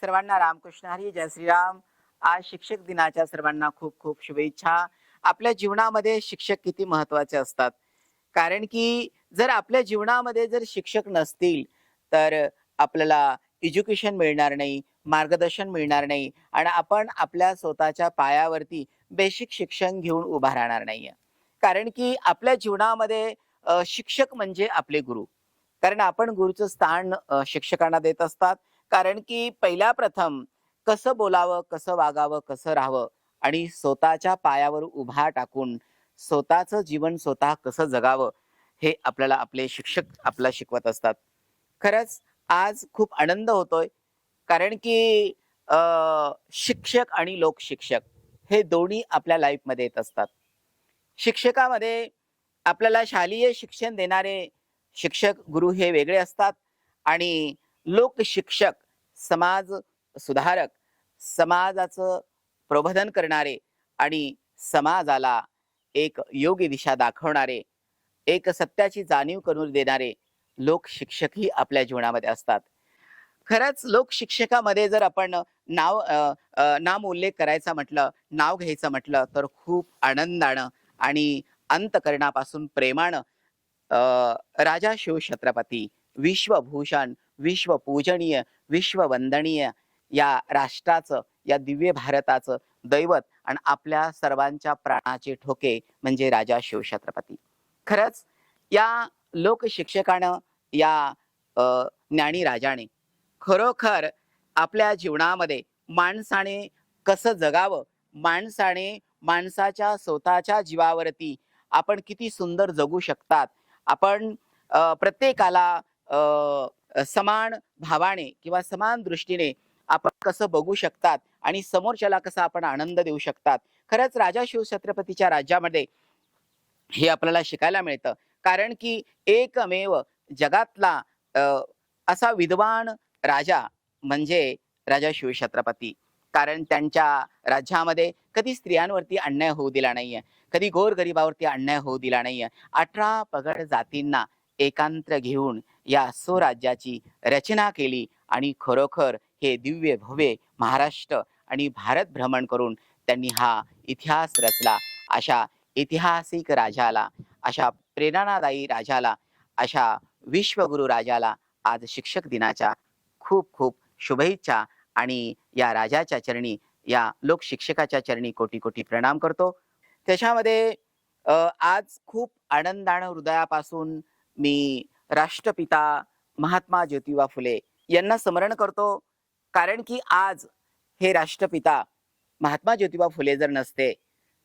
सर्वांना रामकृष्ण हरी. जय श्रीराम. आज शिक्षक दिनाच्या सर्वांना खूप खूप शुभेच्छा. आपल्या जीवनामध्ये शिक्षक किती महत्त्वाचे असतात? कारण की जर आपल्या जीवनामध्ये जर शिक्षक नसतील तर आपल्याला एज्युकेशन मिळणार नाही मार्गदर्शन मिळणार नाही आणि आपण आपल्या स्वतःच्या पायावरती बेसिक शिक्षण घेऊन उभा राहणार नाहीये. कारण की आपल्या जीवनामध्ये शिक्षक म्हणजे आपले गुरु. कारण आपण गुरुचं स्थान शिक्षकांना देत असतात. कारण की पहिल्या प्रथम कसं बोलावं कसं वागावं कसं राहावं आणि स्वतःच्या पायावर उभा टाकून स्वतःचं जीवन स्वतः कसं जगावं हे आपल्याला आपले शिक्षक आपल्याला शिकवत असतात. खरंच आज खूप आनंद होतोय कारण की शिक्षक आणि लोकशिक्षक हे दोन्ही आपल्या लाईफमध्ये येत असतात. शिक्षकामध्ये आपल्याला शालेय शिक्षण देणारे शिक्षक गुरु हे वेगळे असतात आणि लोकशिक्षक समाज सुधारक समाजाचं प्रबोधन करणारे आणि समाजाला एक योग्य दिशा दाखवणारे एक सत्याची जाणीव करून देणारे लोकशिक्षकही आपल्या जीवनामध्ये असतात. खरंच लोकशिक्षकामध्ये जर आपण नाव नाम उल्लेख करायचा म्हटलं नाव घ्यायचं म्हटलं तर खूप आनंदानं आणि अंतकरणापासून प्रेमानं राजा शिव छत्रपती विश्वभूषण विश्वपूजनीय विश्ववंदनीय या राष्ट्राचं या दिव्य भारताचं दैवत आणि आपल्या सर्वांच्या प्राणाचे ठोके म्हणजे राजा शिवछत्रपती. खरंच या लोकशिक्षकानं या ज्ञानी राजाने खरोखर आपल्या जीवनामध्ये माणसाने कसं जगावं माणसाने माणसाच्या स्वतःच्या जीवावरती आपण किती सुंदर जगू शकतात आपण प्रत्येकाला समान भावाने किंवा समान दृष्टीने आपण कसं बघू शकतात आणि समोरच्याला कसा आपण आनंद देऊ शकतात. खरंच राजा शिवछत्रपतीच्या राज्यामध्ये हे आपल्याला शिकायला मिळतं. कारण की एकमेव जगातला असा विद्वान राजा म्हणजे राजा शिवछत्रपती. कारण त्यांच्या राज्यामध्ये कधी स्त्रियांवरती अन्याय होऊ दिला नाहीये. कधी गोरगरिबावरती अन्याय होऊ दिला नाहीये. अठरा पगड जातींना एकांत्र घेऊन या स्वराज्याची रचना केली आणि खरोखर हे दिव्य भव्य महाराष्ट्र आणि भारत भ्रमण करून त्यांनी हा इतिहास रचला. अशा ऐतिहासिक राजाला अशा प्रेरणादायी राजाला अशा विश्वगुरु राजाला आज शिक्षक दिनाच्या खूप खूप शुभेच्छा आणि या राजाच्या चरणी या लोक शिक्षकाच्या चरणी कोटी कोटी प्रणाम करतो. त्याच्यामध्ये आज खूप आनंदानं हृदयापासून मी राष्ट्रपिता महात्मा ज्योतिबा फुले यांना स्मरण करतो. कारण की आज हे राष्ट्रपिता महात्मा ज्योतिबा फुले जर नसते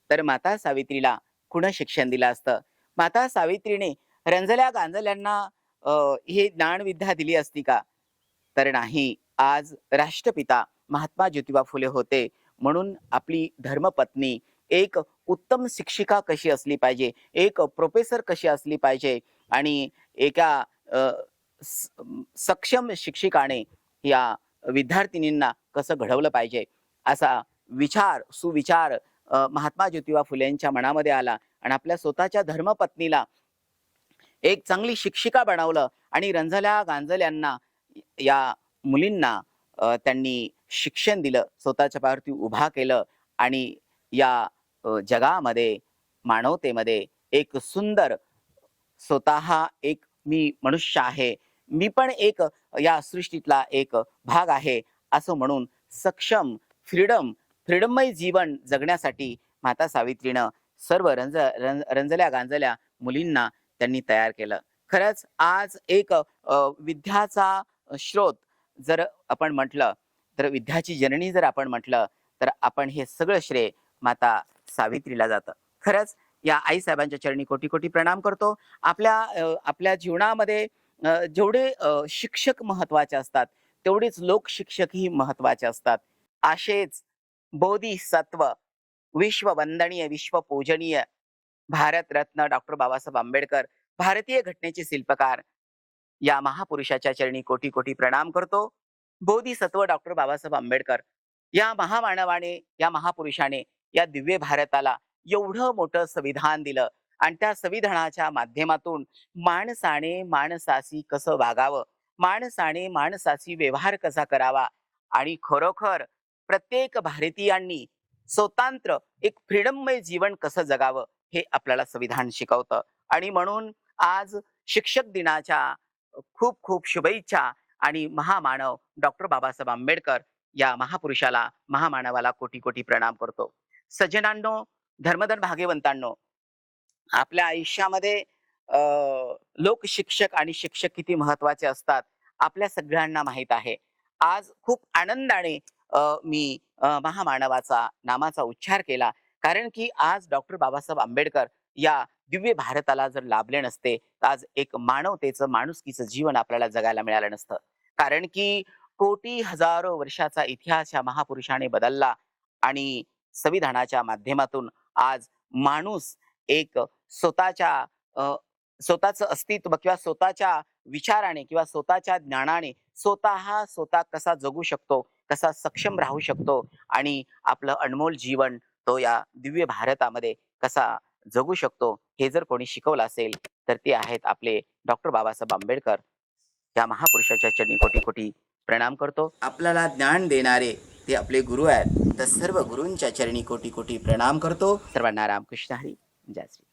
तर माता सावित्रीला कुणं शिक्षण दिलं असतं? माता सावित्रीने रंजल्या गांजल्यांना हे ही ज्ञानविद्या दिली असती का? तर नाही. आज राष्ट्रपिता महात्मा ज्योतिबा फुले होते. म्हणून आपली धर्मपत्नी एक उत्तम शिक्षिका कशी असली पाहिजे? एक प्रोफेसर कशी असली पाहिजे? आणि एका स- सक्षम शिक्षिकाने या विद्यार्थिनींना कसं घडवलं पाहिजे असा विचार सुविचार महात्मा ज्योतिबा फुलेंच्या मनामध्ये आला आणि आपल्या स्वतःच्या धर्मपत्नीला एक चांगली शिक्षिका बनवलं आणि रंजल्या गांजल्यांना या मुलींना त्यांनी शिक्षण दिलं स्वतःच्या पायावरती उभा केलं आणि या जगामध्ये मानवतेमध्ये एक सुंदर स्वतः एक मी मनुष्य आहे. मी पण एक या सृष्टीतला एक भाग आहे असं म्हणून सक्षम फ्रीडम फ्रीडममय जीवन जगण्यासाठी माता सावित्रीनं सर्व रंज रंज रंजल्या गांजल्या मुलींना त्यांनी तयार केलं. खरंच आज एक विद्याचा स्रोत जर आपण म्हटलं तर विद्याची जननी जर आपण म्हटलं तर आपण हे सगळं श्रेय माता सावित्रीला जातं. खरंच या आई साहेबांच्या चरणी कोटी कोटी प्रणाम करतो. आपल्या आपल्या जीवनामध्ये जेवढे शिक्षक महत्त्वाचे असतात तेवढेच लोक शिक्षकही महत्त्वाचे असतात. असेच बोधिसत्व विश्ववंदनीय विश्वपूजनीय भारतरत्न डॉक्टर बाबासाहेब आंबेडकर भारतीय घटनेचे शिल्पकार या महापुरुषाच्या चरणी कोटी कोटी प्रणाम करतो. बोधिसत्व डॉक्टर बाबासाहेब आंबेडकर या महामानवाने या महापुरुषाने या दिव्य भारताला एवढं मोठं संविधान दिलं. आणि त्या संविधानाच्या माध्यमातून माणसाने माणसाशी कसं वागावं? माणसाने माणसाशी व्यवहार कसा करावा? आणि खरोखर प्रत्येक भारतीयांनी स्वतंत्र एक फ्रीडममय जीवन कसं जगावं? हे आपल्याला संविधान शिकवतं. आणि म्हणून आज शिक्षक दिनाच्या खूप खूप शुभेच्छा आणि महामानव डॉक्टर बाबासाहेब आंबेडकर या महापुरुषाला महामानवाला कोटी कोटी प्रणाम करतो. सज्जनांनो धर्मधन भाग्यवंतांनो आपल्या आयुष्यामध्ये लोक शिक्षक आणि शिक्षक किती महत्त्वाचे असतात आपल्या सगळ्यांना माहीत आहे. आज खूप आनंदाने मी महामानवाचा नामाचा उच्चार केला. कारण की आज डॉक्टर बाबासाहेब आंबेडकर या दिव्य भारताला जर लाभले नसते तर आज एक मानवतेचं माणुसकीचं जीवन आपल्याला जगायला मिळालं नसतं. कारण की कोटी हजारो वर्षाचा इतिहास या महापुरुषाने बदलला आणि संविधानाच्या माध्यमातून आज माणूस एक स्वतःच्या स्वतःचं अस्तित्व किंवा स्वतःच्या विचाराने किंवा स्वतःच्या ज्ञानाने स्वतः स्वतः कसा जगू शकतो कसा सक्षम राहू शकतो आणि आपलं अनमोल जीवन तो या दिव्य भारतामध्ये कसा जगू शकतो हे जर कोणी शिकवलं असेल तर ते आहेत आपले डॉक्टर बाबासाहेब आंबेडकर. या महापुरुषाच्या चरणी कोटी कोटी प्रणाम करतो. आपल्याला ज्ञान देणारे ते आपले गुरु आहेत. सर्व गुरूंच्या चरणी कोटी कोटी प्रणाम करतो. सर्वांना रामकृष्ण हरी. जय श्री